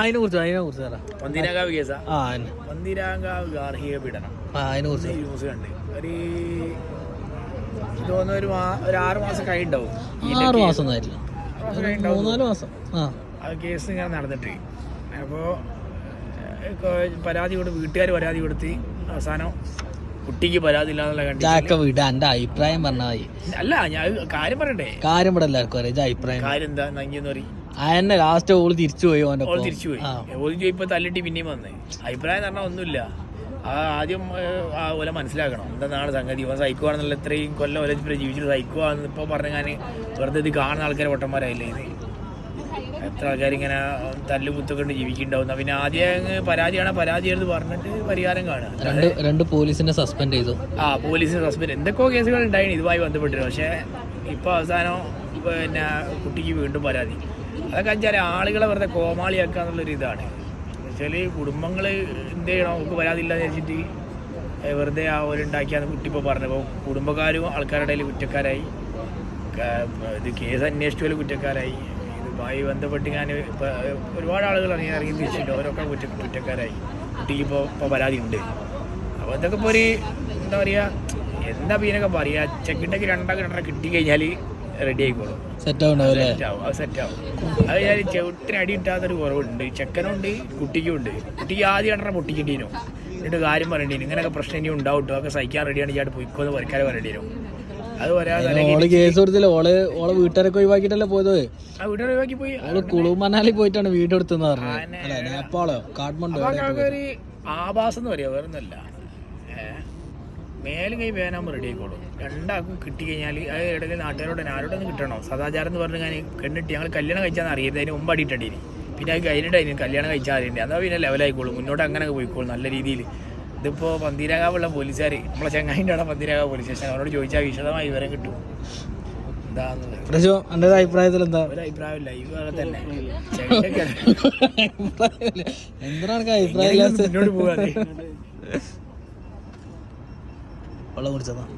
അതിനെ കുറിച്ച് അതിനെ കുറിച്ച് പറ പന്തീരാങ്കാവ് കേസാ? ആ പന്തീരാങ്കാവ് ഗാർഹിക പീഡനം. ആ അതിനെ കുറിച്ച് ന്യൂസ് കണ്ട്. ഒരു തോന്നുന്നു ഒരു ഒരു ആറ് മാസം കൈ ആറ് മാസം ഒന്നും ആറ് മാസം കഴിഞ്ഞിട്ടുണ്ടാവും. മൂന്നാൽ മാസം. ആ. ആ കേസ് ഇങ്ങനെ നടന്നിട്ട്. അപ്പോൾ പരാതി കൊടുത്ത് വീട്ടുകാർ പരാതി കൊടുത്ത്. അവസാനം കുട്ടിക്ക് പരാതി ഇല്ലാന്നുള്ള വീട്. എന്റെ അഭിപ്രായം പറഞ്ഞാൽ അല്ല ഞാൻ കാര്യം പറയണ്ടേ കാര്യം ഇവിടെ എല്ലാവർക്കും അറിയാം. അഭിപ്രായം. കാര്യം എന്താ? നങ്ങിയെന്ന് പറയും. അതെന്നെ ലാസ്റ്റ് ഓൾ തിരിച്ചു പോയി ഓൾ. തിരിച്ചു പോയി. ഓൾ ഇപ്പൊ തല്ലിട്ട് പിന്നെയും വന്നേ. അഭിപ്രായം പറഞ്ഞാൽ ഒന്നുമില്ല. ആ ആദ്യം ഓല മനസ്സിലാക്കണം. എന്താണ് സംഗതി? ഓൻ സഹിക്കുവാണെന്നുള്ള ഇത്രയും കൊല്ലം ഓല ഇപ്പം സൈക്കോ സഹിക്കുവാന്ന് ഇപ്പൊ പറഞ്ഞ ഞാൻ വെറുതെ ഇത് കാണുന്ന ആൾക്കാരെ പൊട്ടന്മാരായില്ലേ ഇത്? എത്ര ആൾക്കാർ ഇങ്ങനെ തല്ലും കുത്തൊക്കെ ഉണ്ട് ജീവിക്കുന്നുണ്ടാവും പിന്നെ ആദ്യം പരാതിയാണ് പരാതി എന്ന് പറഞ്ഞിട്ട് പരിഹാരം കാണുക. രണ്ട് രണ്ട് പോലീസിനെ സസ്പെൻഡ് ചെയ്തു. ആ പോലീസിനെ സസ്പെൻഡ് എന്തൊക്കെയോ കേസുകൾ ഉണ്ടായിരുന്നു ഇതുമായി ബന്ധപ്പെട്ടിരുന്നു പക്ഷേ ഇപ്പൊ അവസാനം പിന്നെ കുട്ടിക്ക് വീണ്ടും പരാതി. അതൊക്കെ വെച്ചാൽ ആളുകളെ വെറുതെ കോമാളിയാക്കുക എന്നുള്ളൊരു ഇതാണ്. വെച്ചാൽ കുടുംബങ്ങൾ എന്ത് ചെയ്യണം? നമുക്ക് വരാതില്ല എന്ന് വെച്ചിട്ട് വെറുതെ ആ ഓരുണ്ടാക്കിയാന്ന് കുട്ടി ഇപ്പോൾ പറഞ്ഞപ്പോൾ കുടുംബക്കാരും ആൾക്കാരുടെ ഇടയിൽ കുറ്റക്കാരായി. ഇത് കേസ് അന്വേഷിച്ചു കുറ്റക്കാരായി. ഇതുമായി ബന്ധപ്പെട്ട് ഞാൻ ഇപ്പോൾ ഒരുപാട് ആളുകൾ ഇറങ്ങി ഇറങ്ങി തിരിച്ചിട്ടുണ്ട് ഓരോക്കെ കുറ്റ കുറ്റക്കാരായി. കുട്ടിക്ക് ഇപ്പോൾ ഇപ്പോൾ പരാതി ഉണ്ട് അപ്പോൾ ഇതൊക്കെ ഇപ്പോൾ ഒരു എന്താ പറയുക എന്താ പീനൊക്കെ പറയുക ചെക്കിട്ടൊക്കെ രണ്ടാക്കി രണ്ടര കിട്ടി കഴിഞ്ഞാൽ റെഡി ആയിക്കോളും. സെറ്റ് ആവുണ്ടാവും അല്ലേ? സെറ്റ് ആവും അത് അത് ഞാൻ ചെവിട്ടിന് അടി കിട്ടാത്തൊരു കുറവുണ്ട്. ചെക്കനുണ്ട് കുട്ടിക്കും ഉണ്ട് കുട്ടിക്ക് ആദ്യം രണ്ടര പൊട്ടിക്കേണ്ടിനു എന്നിട്ട് കാര്യം പറയേണ്ടി ഇങ്ങനെയൊക്കെ പ്രശ്നം ഇനി ഉണ്ടാവും. അതൊക്കെ സഹിക്കാൻ റെഡിയാണ്. ഇയാൾ പോയിക്കോന്ന് പറിക്കാതെ പറയേണ്ടി വരും അത് ഓൾ കേസ് കൊടുത്തില്ല? ഓൾ ഓളെ വീട്ടുകാരൊക്കെ ഒഴിവാക്കിയിട്ടല്ലേ പോയത്? ആ വീട്ടിൽ ഒഴിവാക്കി പോയി. ഓൾ കുളു മണാലി പോയിട്ടാണ് വീട് എടുത്തെന്ന് പറഞ്ഞത്. നേപ്പാളോ? കാഠ്മണ്ഡു ആഭാസം എന്ന് പറയാ. വേറൊന്നല്ല മേലും കൈ വേനാകുമ്പോൾ റെഡി ആയിക്കോളും. രണ്ടാൾക്കും കിട്ടി കഴിഞ്ഞാൽ അത് ഇടയിൽ നാട്ടുകാരോട് ആരോടൊന്നും കിട്ടണോ? സദാചാരം എന്ന് പറഞ്ഞ് ഞാൻ കണ്ടിട്ട് ഞങ്ങൾ കല്യാണം കഴിച്ചാൽ അറിയരുത് അതിന് മുമ്പ് അടിയിട്ടേ പിന്നെ അത് കഴിഞ്ഞിട്ടായി കല്യാണം കഴിച്ചാൽ അറിയണ്ടേ. അതാ പിന്നെ ലെവലായിക്കോളും മുന്നോട്ട് അങ്ങനെ പോയിക്കോളും നല്ല രീതിയിൽ ഇതിപ്പോൾ പന്തീരാകാവുള്ള പോലീസുകാർ നമ്മളെ ചങ്ങായിന്റെ അവിടെ പന്തീരാകാവ് പോലീസ് സ്റ്റേഷൻ. അവരോട് ചോദിച്ചാൽ വിശദമായ വിവരം കിട്ടും. എന്റെ അഭിപ്രായത്തിൽ എന്താ? ഒരു അഭിപ്രായമില്ല ഈ തന്നെ. എന്തിനാണ് അഭിപ്രായം മുന്നോട്ട് പോകാതെ. பழம் குடிச்சதான்